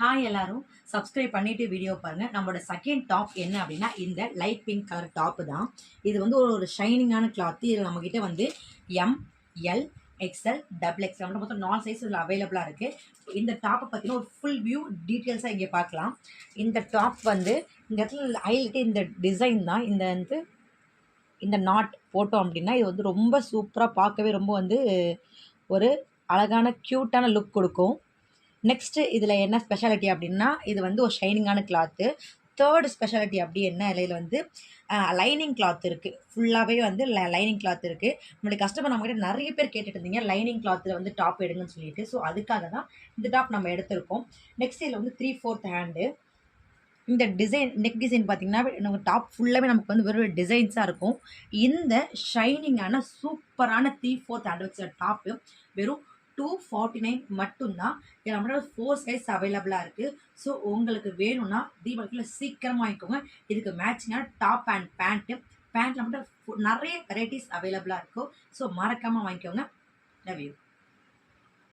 Hi எல்லாரும். Subscribe பண்ணிவிட்டு video பாருங்கள் நம்மளோட செகண்ட் டாப் என்ன அப்படின்னா இந்த லைட் பிங்க் கலர் டாப்பு தான். இது வந்து ஒரு ஒரு ஷைனிங்கான கிளாத்து இதில் நம்மக்கிட்ட வந்து M L XL double XL மொத்தம் நாலு சைஸ் இதில் அவைலபிளாக இருக்குது இந்த டாப்பை பார்த்தீங்கன்னா ஒரு ஃபுல் வியூ டீட்டெயில்ஸாக இங்கே பார்க்கலாம். இந்த டாப் வந்து இந்த இடத்துல ஹைலைட்டு இந்த டிசைன் தான். இந்த வந்து இந்த நாட் போட்டோம் அப்படின்னா இது வந்து ரொம்ப சூப்பராக பார்க்கவே ரொம்ப வந்து ஒரு அழகான க்யூட்டான லுக் கொடுக்கும். நெக்ஸ்ட்டு இதில் என்ன ஸ்பெஷாலிட்டி அப்படின்னா இது வந்து ஒரு ஷைனிங்கான கிளாத்து தேர்ட் ஸ்பெஷாலிட்டி அப்படி என்ன? இதில் வந்து லைனிங் கிளாத் இருக்குது ஃபுல்லாகவே வந்து லைனிங் கிளாத் இருக்குது நம்மளுடைய கஸ்டமர் நம்மகிட்ட நிறைய பேர் கேட்டுட்டு இருந்தீங்க. லைனிங் கிளாத்தில் வந்து டாப் எடுங்கன்னு சொல்லிட்டு. ஸோ அதுக்காக தான் இந்த டாப் நம்ம எடுத்திருக்கோம். நெக்ஸ்ட் இதில் வந்து த்ரீ ஃபோர்த் ஹேண்டு இந்த டிசைன் நெக் டிசைன் பார்த்தீங்கன்னா நம்ம டாப் ஃபுல்லாகவே நமக்கு வந்து வெறும் டிசைன்ஸாக இருக்கும். இந்த ஷைனிங்கான சூப்பரான த்ரீ ஃபோர்த் ஹேண்ட் வச்ச டாப்பு வெறும் டூ ஃபார்ட்டி நைன் மட்டும்தான் நம்மளோட ஃபோர் சைஸ் அவைலபிளாக இருக்குது ஸோ உங்களுக்கு வேணும்னா தீபாவளிக்குள்ள சீக்கிரமாக வாங்கிக்கோங்க. இதுக்கு மேட்சிங்கான டாப் அண்ட் பேண்ட்டு பேண்ட்டில் மட்டும் நிறைய வெரைட்டிஸ் அவைலபிளாக இருக்கும். ஸோ மறக்காமல் வாங்கிக்கோங்க. Love you